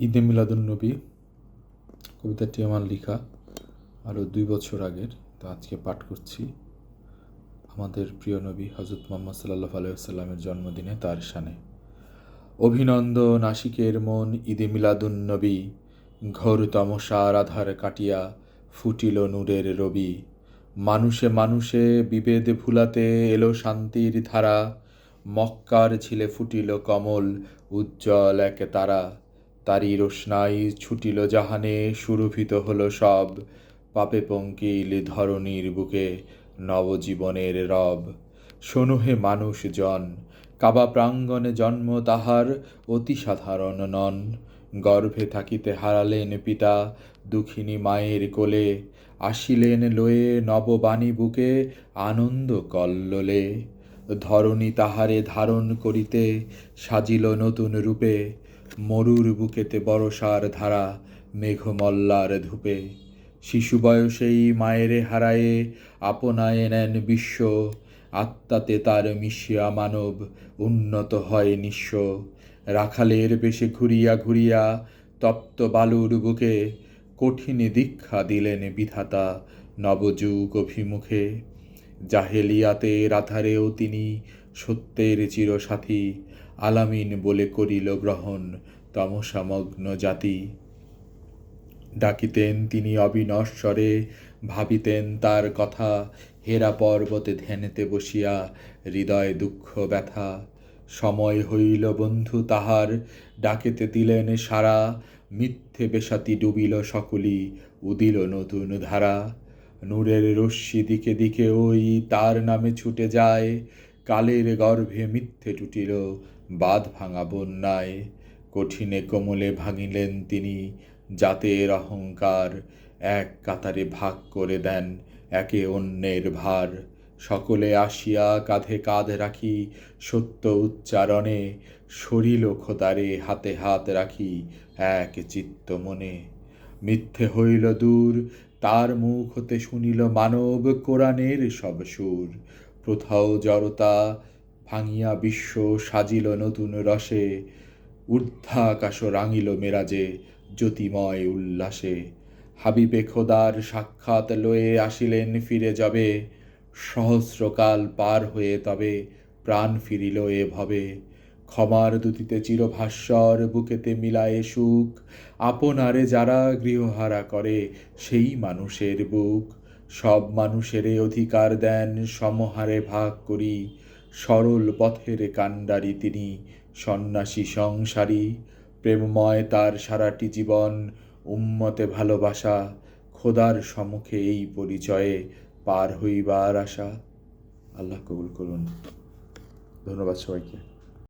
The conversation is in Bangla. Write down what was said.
ঈদে মিলাদুন্নবী কবিতাটি আমার লেখা, আরও দুই বছর আগের, তো আজকে পাঠ করছি। আমাদের প্রিয় নবী হজরত মোহাম্মদ সাল্লাহ আলাইসাল্লামের জন্মদিনে তার শানে। অভিনন্দন আশিকের মন ঈদে মিলাদুন্নবী ঘোর তমসার আধার কাটিয়া ফুটিল নূরের রবি। মানুষে মানুষে বিভেদ ভুলাতে এলো শান্তির ধারা, মক্কার ঝিলে ফুটিল কমল, উজ্জ্বল এক তারা। তারি রোশনাই ছুটিল জাহানে, সুরভিত হলো সব। পাপে পঙ্কিল ধরণীর বুকে নবজীবনের রব। শোনো হে মানুষজন কাবা প্রাঙ্গণে জন্ম তাহার অতি সাধারণ নন। গর্ভে থাকিতে হারালেন পিতা, দুঃখিনী মায়ের কোলে। আসিলেন লয়ে নববাণী বুকে আনন্দ কল্লোলে। ধরণী তাহারে ধারণ করিতে সাজিল নতুন রূপে। মরুর বুকেতে বরসার ধারা মেঘমল্লার ধূপে। শিশু বয়সেই মায়েরে হারায়ে আপনায় নেন বিশ্ব, আত্মাতে তার মিশিয়া মানব উন্নত হয় নিঃস্ব। রাখালের বেশে ঘুরিয়া ঘুরিয়া তপ্ত বালুর বুকে কঠিন দীক্ষা দিলেন বিধাতা নবযুগ অভিমুখে। জাহেলিয়াতে রাধারেও তিনি সত্যের চিরসাথী আলামিন বলে করিল, গ্রহণ, তমসামগ্ন জাতি। ডাকিতেন তিনি অবিনশ্বরে, ভাবিতেন তার কথা। হেরা পর্বতে ধ্যানেতে বসিয়া হৃদয় দুঃখ ব্যথা। সময় হইল বন্ধু তাহার, ডাকেতে দিলেন সারা। মিথ্যে বেশাতি ডুবিল সকলি, উদিল নতুন ধারা। নূরের রশ্মি দিকে দিকে ওই তার নামে ছুটে যায়। কালের গর্ভে মিথ্যে টুটিল বাঁধ ভাঙা বন্যায় কঠিনে কোমলে ভাঙিলেন তিনি, জাতের অহংকার এক কাতারে ভাগ করে দেন একে অন্যের ভার। সকলে আসিয়া কাঁধে কাঁধ রাখি, সত্য উচ্চারণে সরিল খোদারে হাতে হাত রাখি এক চিত্ত মনে। মিথ্যে হইল দূর, তার মুখ হতে শুনিল মানব কোরআনের সব সুর। প্রথাও জড়তা ভাঙিয়া বিশ্ব সাজিল নতুন রসে, ঊর্ধ্বাকাশ রাঙিল মেরাজে জ্যোতিময় উল্লাসে। হাবিবে খোদার সাক্ষাৎ লয়ে আসিলেন ফিরে যাবে, সহস্রকাল পার হয়ে তবে প্রাণ ফিরিল এ ভবে। ক্ষমার দুতিতে চিরভাস্বর বুকেতে মিলায়ে সুখ, আপনারে যারা গৃহহারা করে সেই মানুষের বুক। সব মানুষেরে অধিকার দেন, সমহারে ভাগ করি সরল পথের কাণ্ডারী তিনি, সন্ন্যাসী সংসারী, প্রেমময় তার সারাটি জীবন, উম্মতে ভালোবাসা, খোদার সম্মুখে এই পরিচয়ে পার হইবার আশা। আল্লাহ কবুল করুন। ধন্যবাদ সবাইকে।